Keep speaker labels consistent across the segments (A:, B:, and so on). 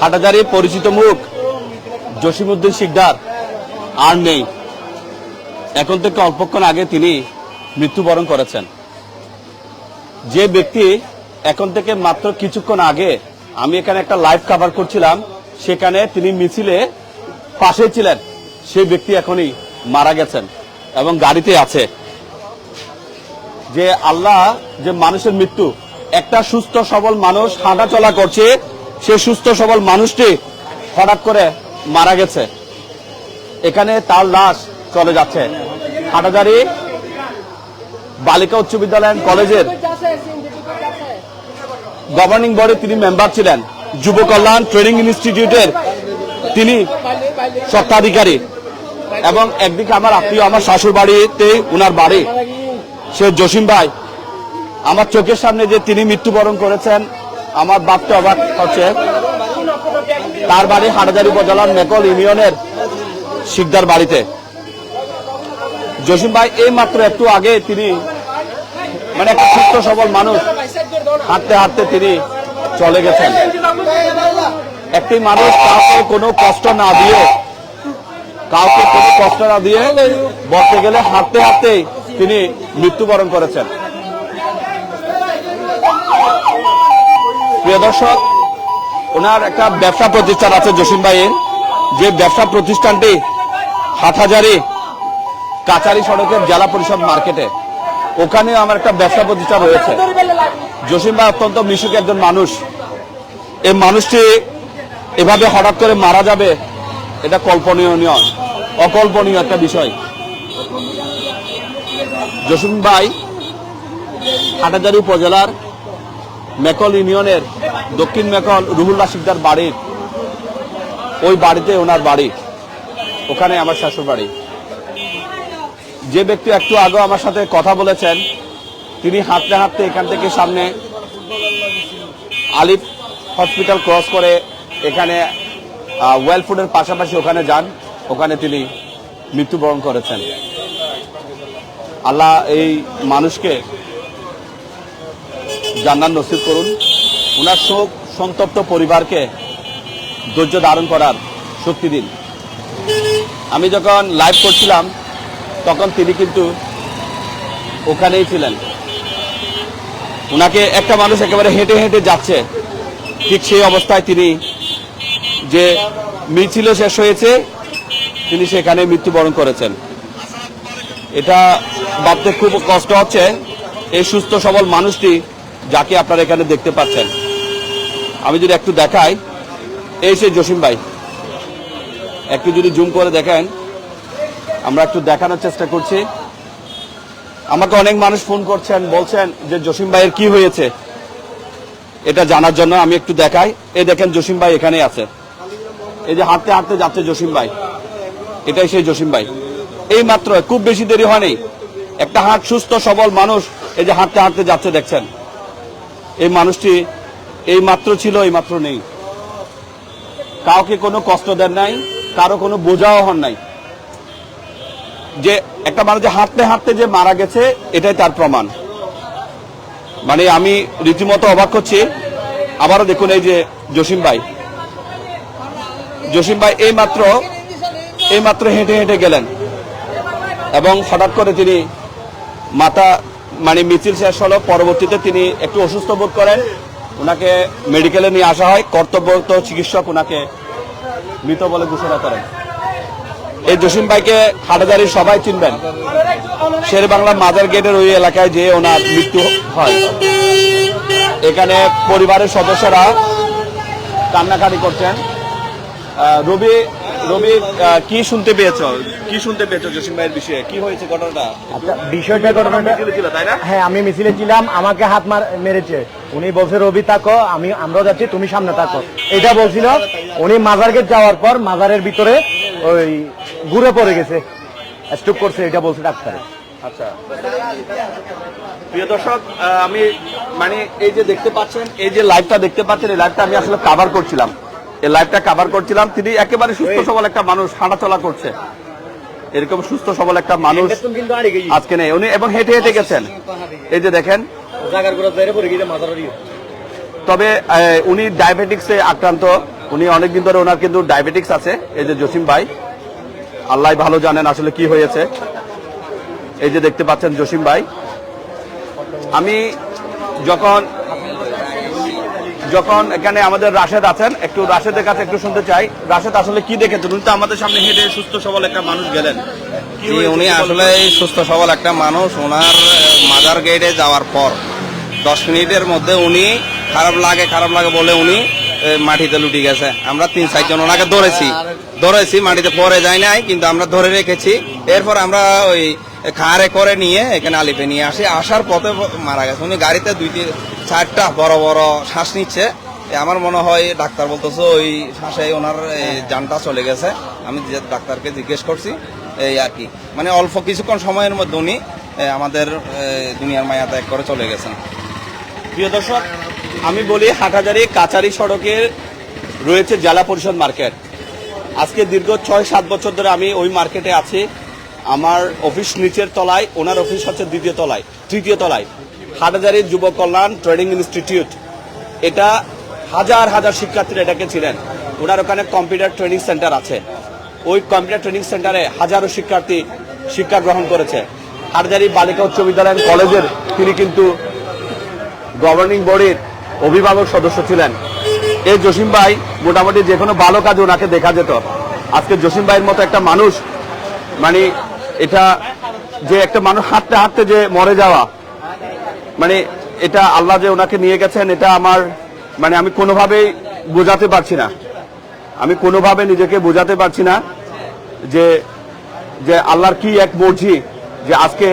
A: হাটাজারি পরিচিত মুখ জসিমউদ্দিন শিকদার আর নেই। এখন থেকে অল্পক্ষণ আগে তিনি মৃত্যুবরণ করেছেন। যে ব্যক্তি এখন থেকে মাত্র কিছুক্ষণ আগে আমি এখানে একটা লাইভ কভার করছিলাম, সেখানে তিনি মিছিলে পাশে ছিলেন। সেই ব্যক্তি এখনই মারা গেছেন এবং গাড়িতে আছে। যে আল্লাহ, যে মানুষের মৃত্যু, একটা সুস্থ সবল মানুষ হাঁটা চলা করছে সে সুস্থ সবল মানুষটি হঠাৎ করে মারা গেছে। এখানে তার লাশ চলে যাচ্ছে। হাটাজারি বালিকা উচ্চ বিদ্যালয় কলেজের গভর্নিং বডি তিনি মেম্বার ছিলেন। যুব কল্যাণ ট্রেনিং ইনস্টিটিউটের তিনি স্বত্বাধিকারী। এবং একদিকে আমার আত্মীয়, আমার শাশুর বাড়িতে উনার বাড়ি, সে জসিম ভাই। আমার চোখের সামনে যে তিনি মৃত্যুবরণ করেছেন আমার বাপটা অবাক হচ্ছে তার বাড়ি হাটাজারি উপজেলার মেকল ইউনিয়নের শিকদার বাড়িতে। জসিম ভাই, এই মাত্র একটু আগে তিনি মানে একটা সুস্থ, সবল মানুষ। হাঁটতে হাঁটতে তিনি চলে গেছেন। একটি মানুষ কাউকে কোনো কষ্ট না দিয়ে, কাউকে কোনো কষ্ট না দিয়ে বলতে গেলে হাঁটতে হাঁটতে তিনি মৃত্যুবরণ করেছেন। প্রিয় দর্শক, ওনার একটা ব্যবসা প্রতিষ্ঠান আছে জসিম ভাইয়ের। যে ব্যবসা প্রতিষ্ঠানটি হাটহাজারি কাচারি সড়কের জেলা পরিষদ মার্কেটে। ওখানে আমার একটা ব্যবসা প্রতিষ্ঠান রয়েছে। জসিম ভাই অত্যন্ত মিশুক একজন মানুষ। এই মানুষটি এভাবে হঠাৎ করে মারা যাবে, এটা কল্পনীয় নয়, অকল্পনীয় একটা বিষয়। জসিম ভাই হাটাজারি উপজেলার মেকল ইউনিয়নের দক্ষিণ মেকল রুহুল্লাহ শিকদার বাড়ির ওই বাড়িতে ওনার বাড়ি। ওখানে আমার শাশুর বাড়ি। যে ব্যক্তি একটু আগে আমার সাথে কথা বলেছেন, তিনি হাঁটতে হাঁটতে এখান থেকে সামনে আলিফ হসপিটাল ক্রস করে এখানে ওয়েল ফুডের পাশাপাশি ওখানে যান। ওখানে তিনি মৃত্যুবরণ করেছেন। আল্লাহ এই মানুষকে জান্নাত নসিব করুন। ওনার শোক সন্তপ্ত পরিবারকে ধৈর্য ধারণ করার শক্তি দিন। আমি যখন লাইভ করছিলাম, তখন তিনি কিন্তু ওখানেই ছিলেন। ওনাকে একটা মানুষ একেবারে হেঁটে হেঁটে যাচ্ছে। ঠিক সেই অবস্থায় তিনি যে মিছিল শেষ হয়েছে, তিনি সেখানে মৃত্যুবরণ করেছেন। এটা ভাবতে খুব কষ্ট হচ্ছে। এই সুস্থ, সবল মানুষটি যাকে আপনারা এখানে দেখতে পাচ্ছেন। আমি যদি একটু দেখাই, এই সেই জসিম ভাই। একটু যদি জুম করে দেখেন, আমরা একটু দেখানোর চেষ্টা করছি। আমাকে অনেক মানুষ ফোন করছেন, বলছেন যে জসিম ভাইয়ের কি হয়েছে। এটা জানার জন্য আমি একটু দেখাই। এই দেখেন জসিম ভাই এখানে আছে। এই যে হাঁটতে হাঁটতে যাচ্ছে জসিম ভাই। এটাই সেই জসিম ভাই। এই মাত্র খুব বেশি দেরি হয়নি। একটা হাট সুস্থ, সবল মানুষ এই যে হাঁটতে হাঁটতে যাচ্ছে, দেখছেন। এই মানুষটি এই মাত্র ছিল, এই মাত্র নেই। কাউকে কোনো কষ্ট দেন নাই, কারও কোনো বোঝাও হন নাই। যে একটা মানুষ যে হাঁটতে হাঁটতে যে মারা গেছে, এটাই তার প্রমাণ। মানে আমি রীতিমতো অবাক হচ্ছি। আবারও দেখুন এই যে জসিম ভাই। জসিম ভাই এই মাত্র এই মাত্র হেঁটে হেঁটে গেলেন। এবং হঠাৎ করে তিনি মাথা মানে মিছিল শেষ হলো, পরবর্তীতে তিনি একটু অসুস্থ বোধ করেন। ওনাকে মেডিকেলে নিয়ে আসা হয়, কর্তব্যরত চিকিৎসক ওনাকে মৃত বলে ঘোষণা করেন। এই জসিম ভাইকে হাটাজারির সবাই চিনবেন। শের বাংলা মাজার গেটের ওই এলাকায় যে ওনার মৃত্যু হয়। এখানে পরিবারের সদস্যরা কান্নাকাটি করছেন। রবি রবি কি শুনতে পেয়েছ? কি শুনতে পেয়েছ জসিম ভাইয়ের বিষয়ে? কি হয়েছে ঘটনাটা?
B: আচ্ছা বিষয়টা ঘটনাটা
A: তাই না?
B: হ্যাঁ আমি মিছিলে ছিলাম আমাকে হাত মার মেরেছে। উনি বলছে রবি তাকো আমি যাচ্ছি তুমি সামনে থাকো। এটা বলছিল। উনি মাজার গেট যাওয়ার পর মাজারের ভিতরে ওই ঘুরে পড়ে গেছে। স্ট্রোক করছে এটা বলছে ডাক্তারে।
A: আচ্ছা। প্রিয় দর্শক আমি মানে এই যে দেখতে পাচ্ছেন এই যে লাইভটা দেখতে পাচ্ছেন এই লাইভটা আমি আসলে কাভার করছিলাম। এই লাইভটা কাভার করছিলাম। তিনি একেবারে সুস্থ সবল একটা মানুষ হাঁটাচলা করছে। এরকম সুস্থ সবল একটা মানুষ আজকে নেই। উনি এবং হেঁটে হেঁটে গেছেন। এই যে দেখেন। তবে উনি ডায়াবেটিক্সে আক্রান্ত। উনি অনেকদিন ধরে ওনার কিন্তু ডায়াবেটিক্স আছে। এই যে জসিম ভাই আল্লাহ ভালো জানেন আসলে কি হয়েছে। এই যে দেখতে পাচ্ছেন জসিম ভাই। আমি যখন যখন এখানে আমাদের রাশেদ আছেন একটু রাশেদের কাছে একটু শুনতে চাই। রাশেদ আসলে কি দেখেছেন উনি তো আমাদের সামনে হেঁটে সুস্থ সবল একটা মানুষ গেলেন।
C: উনি আসলে সুস্থ সবল একটা মানুষ। ওনার মাজার গেটে যাওয়ার পর দশ মিনিটের মধ্যে উনি খারাপ লাগে খারাপ লাগে বলে উনি মাটিতে লুটি গেছে। আমরা তিন চারজন ওনাকে ধরেছি। ধরেছি মাটিতে পরে যায় নাই কিন্তু আমরা ধরে রেখেছি। এরপর আমরা ওই খারে করে নিয়ে এখানে আলিপে নিয়ে আসি। আসার পথে মারা গেছে। উনি গাড়িতে দুই তিন চারটা বড় বড় শ্বাস নিচ্ছে। আমার মনে হয় ডাক্তার বলতেছে ওই শ্বাসে ওনার এ, জানটা চলে গেছে। আমি যে ডাক্তারকে জিজ্ঞেস করছি এই আর কি। মানে অল্প কিছুক্ষণ সময়ের মধ্যে উনি আমাদের দুনিয়ার মায়া ত্যাগ করে চলে গেছেন।
A: প্রিয় দর্শক আমি বলি হাটহাজারি কাচারি সড়কের রয়েছে জেলা পরিষদ মার্কেট। আজকে দীর্ঘ ছয় সাত বছর ধরে আমি ওই মার্কেটে আছি। আমার অফিস নিচের তলায়, ওনার অফিস হচ্ছে দ্বিতীয় তলায়, তৃতীয় তলায়। হাটহাজারি যুব কল্যাণ ট্রেনিং ইনস্টিটিউট। এটা হাজার হাজার শিক্ষার্থীরা এটাকে ছিলেন। ওনার ওখানে কম্পিউটার ট্রেনিং সেন্টার আছে। ওই কম্পিউটার ট্রেনিং সেন্টারে হাজারো শিক্ষার্থী শিক্ষা গ্রহণ করেছে। হাটহাজারি বালিকা উচ্চ বিদ্যালয় কলেজের তিনি কিন্তু গভর্নিং বডির অভিভাবক সদস্য ছিলেন। এই জসিম ভাই মোটামুটি যে কোনো ভালো কাজে ওনাকে দেখা যেত। আজকে জসিম ভাইয়ের মতো একটা মানুষ মানে এটা যে একটা মানুষ হাঁটতে হাঁটতে যে মরে যাওয়া মানে এটা আল্লাহ যে ওনাকে নিয়ে গেছেন, এটা আমার মানে আমি কোনোভাবেই বোঝাতে পারছি না। আমি কোনোভাবে নিজেকে বোঝাতে পারছি না যে যে আল্লাহর কি এক মর্জি যে আজকে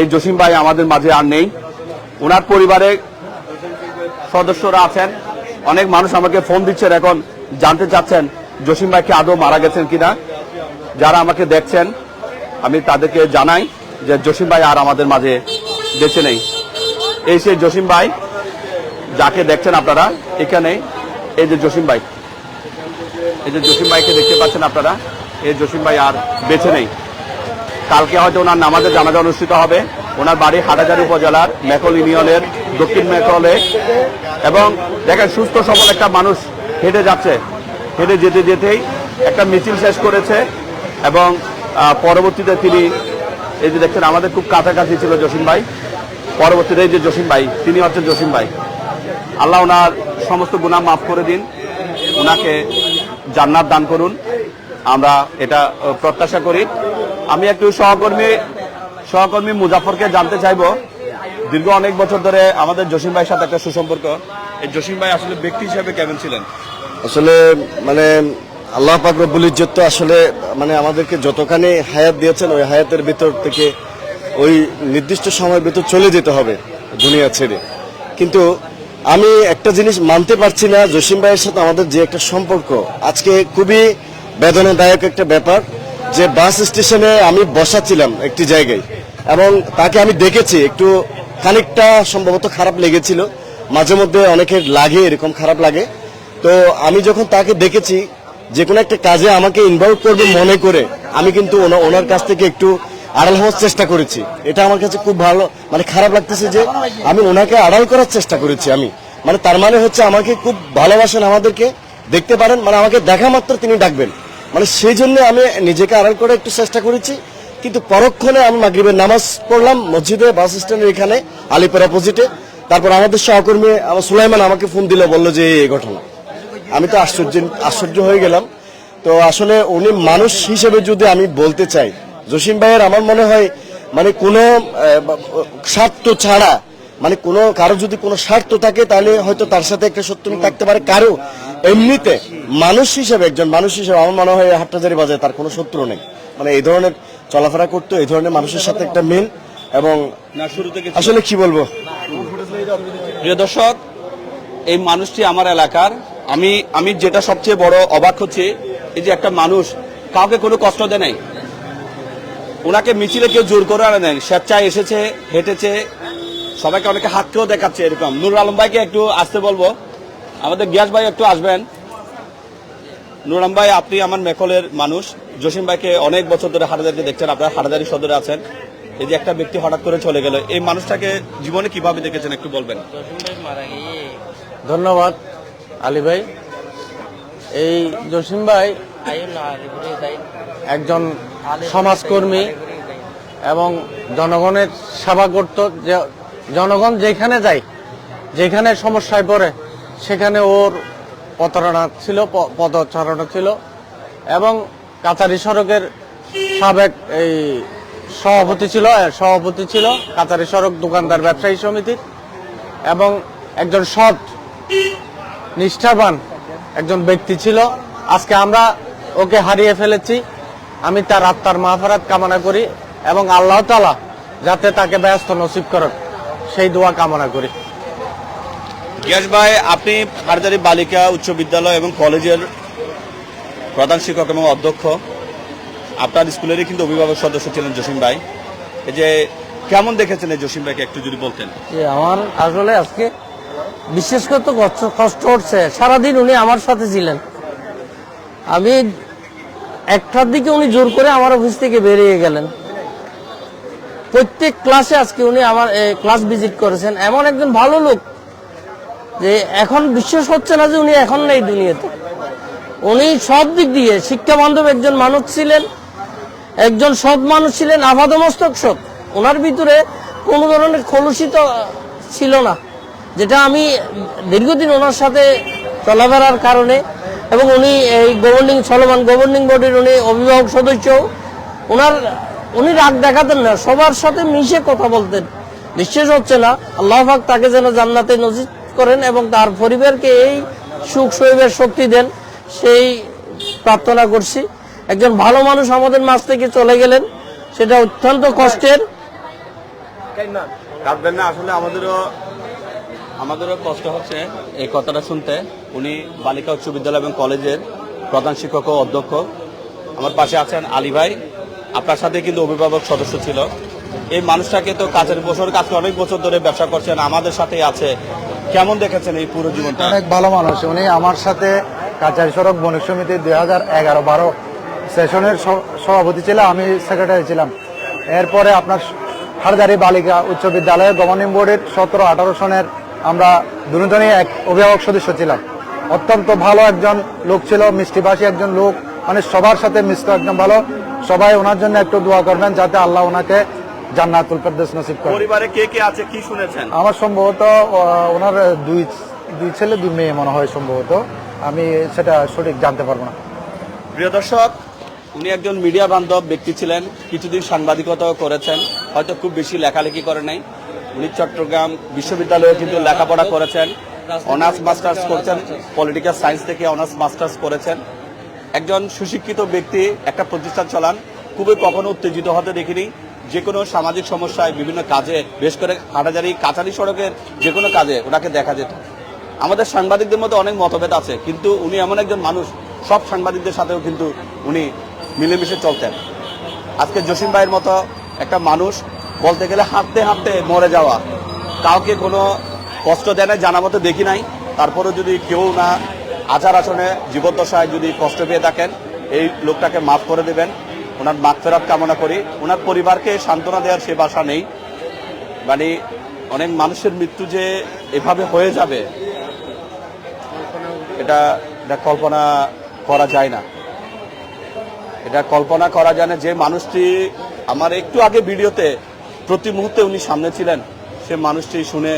A: এই জসিম ভাই আমাদের মাঝে আর নেই। ওনার পরিবারে সদস্যরা আছেন, অনেক মানুষ আমাকে ফোন দিচ্ছেন, এখন জানতে চাচ্ছেন জসিম ভাই কি আদৌ মারা গেছেন কিনা। যারা আমাকে দেখছেন আমি তাদেরকে জানাই যে জসিম ভাই আর আমাদের মাঝে বেঁচে নেই। এই সেই জসিম ভাই, যাকে দেখছেন আপনারা এখানে, এই যে জসিম ভাই। এই যে জসিম ভাইকে দেখতে পাচ্ছেন আপনারা, এই জসিম ভাই আর বেঁচে নেই। কালকে হয়তো ওনার নামাজের জানাজা অনুষ্ঠিত হবে। ওনার বাড়ি হাটাজারি উপজেলার মেকল ইউনিয়নের দক্ষিণ মেকলে। এবং দেখেন, সুস্থ, সবল একটা মানুষ হেঁটে যাচ্ছে। হেঁটে যেতে যেতেই একটা মিছিল শেষ করেছে এবং পরবর্তীতে তিনি, এই যে দেখছেন, আমাদের খুব কাছাকাছি ছিল জসিম ভাই। পরবর্তীতে এই যে জসিম ভাই, তিনি হচ্ছেন জসিম ভাই। আল্লাহ ওনার সমস্ত গুনাহ মাফ করে দিন। ওনাকে জান্নাত দান করুন। আমরা এটা প্রত্যাশা করি। আমি একটু সহকর্মী সহকর্মী মুজাফরকে জানতে চাইব। দীর্ঘ অনেক বছর ধরে আমাদের জসিম ভাইয়ের সাথে একটা সুসম্পর্ক। এই জসিম ভাই আসলে ব্যক্তি হিসেবে কেমন ছিলেন?
D: আসলে মানে আল্লাহ পাক রব্বুল ইজ্জত তো আসলে মানে আমাদেরকে যতখানি হায়াত দিয়েছেন, ওই হায়াতের ভিতর থেকে ওই নির্দিষ্ট সময়ের ভিতর চলে যেতে হবে দুনিয়া ছেড়ে। কিন্তু আমি একটা জিনিস মানতে পারছি না, জসিম ভাইয়ের সাথে আমাদের যে একটা সম্পর্ক। আজকে খুবই বেদনাদায়ক একটা ব্যাপার যে বাস স্টেশনে আমি বসা ছিলাম একটি জায়গায় এবং তাকে আমি দেখেছি, একটু খানিকটা সম্ভবত খারাপ লেগেছিল। মাঝে মধ্যে অনেকের লাগে, এরকম খারাপ লাগে। তো আমি যখন তাকে দেখেছি যে কোনো একটা কাজে আমাকে ইনভলভ করবে মনে করে, আমি কিন্তু ওনার কাছ থেকে একটু আড়াল হওয়ার চেষ্টা করেছি। এটা আমার কাছে খুব ভালো মানে খারাপ লাগতেছে যে আমি ওনাকে আড়াল করার চেষ্টা করেছি আমি। মানে তার মানে হচ্ছে আমাকে খুব ভালোবাসেন আমাদেরকে, দেখতে পারেন মানে আমাকে দেখা মাত্র তিনি ডাকবেন। মানে সেই জন্য আমি নিজেকে আড়াল করে একটু চেষ্টা করেছি, কিন্তু পরক্ষণে আমি মাগরিবের নামাজ পড়লাম, মসজিদে, বাস স্ট্যান্ডের এখানে, আলিপুর অপোজিটে তারপর আমাদের সহকর্মী সুলাইমান আমাকে ফোন দিল, বলল যে এই ঘটনা। আমি তো আশ্চর্য আশ্চর্য হয়ে গেলাম। তো আসলে উনি মানুষ হিসেবে যদি আমি বলতে চাই জসিম ভাইয়ের আমার মনে হয় মানে কোনো স্বার্থ ছাড়া মানে কোনো কারও যদি কোনো স্বার্থ থাকে তাহলে হয়তো তার সাথে একটা শত্রু থাকতে পারে। কারও এমনিতে মানুষ হিসেবে একজন মানুষ হিসেবে আমার মনে হয় হাট্টাজারি বাজারে তার কোনো শত্রু নেই। মানে এই ধরনের চলাফেরা করতো এই ধরনের মানুষের সাথে একটা মিল এবং আসলে কি বলব?
A: প্রিয় দর্শক এই মানুষটি আমার এলাকার। আমি আমি যেটা সবচেয়ে বড় অবাক হচ্ছে এই যে একটা মানুষ কাউকে কোনো কষ্ট দেয় নাই। ওনাকে মিছিলে কেউ জোর করে আনে নেন স্বেচ্ছায় এসেছে হেঁটেছে সবাইকে অনেকে হাতকেও দেখাচ্ছে এরকম। নুর আলম ভাইকে একটু আসতে বলব। আমাদের গ্যাস ভাই একটু আসবেন। নুর আলম ভাই আপনি আমার মেকলের মানুষ। জসিম ভাইকে অনেক বছর ধরে হাটাদারিতে দেখছেন আপনার হাটাদারি সদরে আছেন। এই যে একটা ব্যক্তি হঠাৎ করে চলে গেল। এই মানুষটাকে জীবনে কীভাবে দেখেছেন একটু বলবেন?
B: ধন্যবাদ। আলী ভাই,
E: এই জসিম ভাই একজন সমাজকর্মী এবং জনগণের সেবা করত যে, জনগণ যেখানে যায়, যেখানে সমস্যায় পড়ে, সেখানে ওর প্রতারণা ছিল পদচারণা ছিল এবং কাছারি সড়কের সাবেক এই সভাপতি ছিল সভাপতি ছিল কাছারি সড়ক দোকানদার ব্যবসায়ী সমিতির এবং একজন সৎ নিষ্ঠাবান একজন ব্যক্তি ছিল। আজকে আমরা ওকে হারিয়ে ফেলেছি। আমি তার আত্মার মাহফারাত কামনা করি এবং আল্লাহ তালা যাতে তাকে ব্যস্ত নসিব করেন সেই দোয়া কামনা করি।
A: গিয়াস ভাই আপনি হারদারি বালিকা উচ্চ বিদ্যালয় এবং কলেজের প্রধান শিক্ষক এবং অধ্যক্ষ। আপনার স্কুলেরই কিন্তু অভিভাবক সদস্য ছিলেন জসিম ভাই। এই যে কেমন দেখেছেন এই জসিম ভাইকে একটু যদি বলতেন?
F: আমার আসলে আজকে বিশেষ করে তো কষ্ট- হচ্ছে। সারাদিন উনি আমার সাথে ছিলেন। আমি একটার দিকে উনি জোর করে আমার অফিস থেকে বেরিয়ে গেলেন। প্রত্যেক ক্লাসে আজকে উনি আমার ক্লাস ভিজিট করেছেন। এমন একজন ভালো লোক যে এখন বিশ্বাস হচ্ছে না যে উনি এখন নেই দুনিয়াতে। উনি সব দিক দিয়ে শিক্ষা বান্ধব একজন মানুষ ছিলেন, একজন সৎ মানুষ ছিলেন, আপাদমস্তক সৎ। ওনার ভিতরে কোনো ধরনের খলুষিত ছিল না। যেটা আমি দীর্ঘদিন ওনার সাথে চলাফেরার কারণে এবং উনি এই গভর্নিং চলমান গভর্নিং বডির উনি অভিভাবক সদস্য, ওনার, উনি রাগ দেখাতেন না, সবার সাথে মিশে কথা বলতেন। বিশ্বাস হচ্ছে না, আল্লাহ পাক তাকে যেন জান্নাতে নজির করেন এবং তার পরিবারকে এই সুখ শৈবের শক্তি দেন, সেই প্রার্থনা করছি। একজন ভালো মানুষ আমাদের মাঝ থেকে চলে গেলেন, সেটা অত্যন্ত কষ্টের।
A: আসলে আমাদেরও আমাদেরও কষ্ট হচ্ছে এই কথাটা শুনতে। উনি বালিকা উচ্চ বিদ্যালয় এবং কলেজের প্রধান শিক্ষক ও অধ্যক্ষ। আমার পাশে আছেন আলী ভাই। আপনার সাথে কিন্তু অভিভাবক সদস্য ছিল। এই মানুষটাকে তো কাজের বছর কাছে অনেক বছর ধরে ব্যবসা করছেন, আমাদের সাথে আছে। কেমন দেখেছেন এই পুরো জীবনটা?
B: অনেক ভালো মানুষ। উনি আমার সাথে কাচারি সড়ক বণিক সমিতি দুই হাজার এগারো বারো সেশনের সভাপতি ছিল আমি সেক্রেটারি ছিলাম। এরপরে আপনার হারদারি বালিকা উচ্চ বিদ্যালয়ে গভর্নিং বোর্ডের সতেরো আঠারো সনের আমরা দুজনই এক অভিভাবক সদস্য ছিলাম। অত্যন্ত ভালো একজন লোক ছিল মিষ্টিভাষী একজন লোক। মানে সবার সাথে মিশত একদম ভালো। সবাই ওনার জন্য একটু দোয়া করবেন যাতে আল্লাহ ওনাকে জান্নাতুল ফেরদৌস নসিব করে।
A: পরিবারে কে কে আছে কি শুনেছেন?
B: আমার সম্ভবত ওনার দুই দুই ছেলে দুই মেয়ে মনে হয় সম্ভবত। আমি সেটা সঠিক জানতে পারব না।
A: প্রিয় দর্শক উনি একজন মিডিয়া বান্ধব ব্যক্তি ছিলেন। কিছুদিন সাংবাদিকতাও করেছেন। হয়তো খুব বেশি লেখালেখি করে নাই। উনি চট্টগ্রাম বিশ্ববিদ্যালয়ে কিন্তু লেখাপড়া করেছেন অনার্স মাস্টার্স করেছেন পলিটিক্যাল সায়েন্স থেকে অনার্স মাস্টার্স করেছেন। একজন সুশিক্ষিত ব্যক্তি, একটা প্রতিষ্ঠান চালান, খুবই কখনো উত্তেজিত হতে দেখিনি। যে কোনো সামাজিক সমস্যায় বিভিন্ন কাজে, বেশ করে হাটাজারি কাছারি সড়কের যে কোনো কাজে ওনাকে দেখা যেত। আমাদের সাংবাদিকদের মধ্যে অনেক মতভেদ আছে, কিন্তু উনি এমন একজন মানুষ, সব সাংবাদিকদের সাথেও কিন্তু উনি মিলেমিশে চলতেন। আজকে জসিম ভাইয়ের মতো একটা মানুষ বলতে গেলে হাঁটতে হাঁটতে মরে যাওয়া। কাউকে কোনো কষ্ট দেয় না জানা মতো দেখি নাই। তারপরেও যদি কেউ না আচার আচরণে জীবদ্দশায় যদি কষ্ট পেয়ে থাকেন, এই লোকটাকে মাফ করে দেবেন। ওনার মাফ ফেরাত কামনা করি। ওনার পরিবারকে সান্ত্বনা দেওয়ার সে বাসা নেই। মানে অনেক মানুষের মৃত্যু যে এভাবে হয়ে যাবে, এটা এটা কল্পনা করা যায় না। এটা কল্পনা করা যায় না যে মানুষটি আমার একটু আগে ভিডিওতে প্রতি মুহূর্তে উনি সামনে ছিলেন, সে মানুষটি শুনে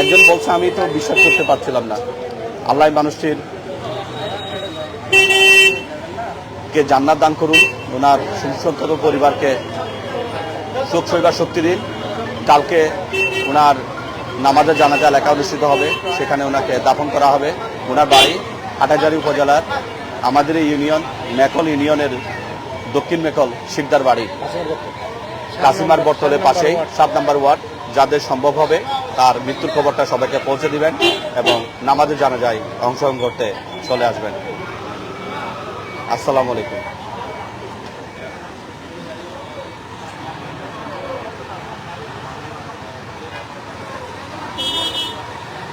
A: একজন বলছে, আমি তো বিশ্বাস করতে পারছিলাম না। আল্লাহ মানুষটির কে জান্নাত দান করুন, ওনার সুসন্তত পরিবারকে সুখ সইবার শক্তি দিন। কালকে ওনার নামাজের জানাজা লেখা অনুষ্ঠিত হবে, সেখানে ওনাকে দাফন করা হবে। ওনার বাড়ি হাটাজারি উপজেলার আমাদের এই ইউনিয়ন, মেকল ইউনিয়নের দক্ষিণ মেকল শিকদার বাড়ি। কাসিমার বর্তলের পাশে সাত নাম্বার ওয়ার্ড, যাদের সম্ভব হবে তার মৃত্যুর খবরটা সবাইকে পৌঁছে দিবেন এবং নামাজে জানা যায় অংশগ্রহণ করতে চলে আসবেন। আসসালামু আলাইকুম।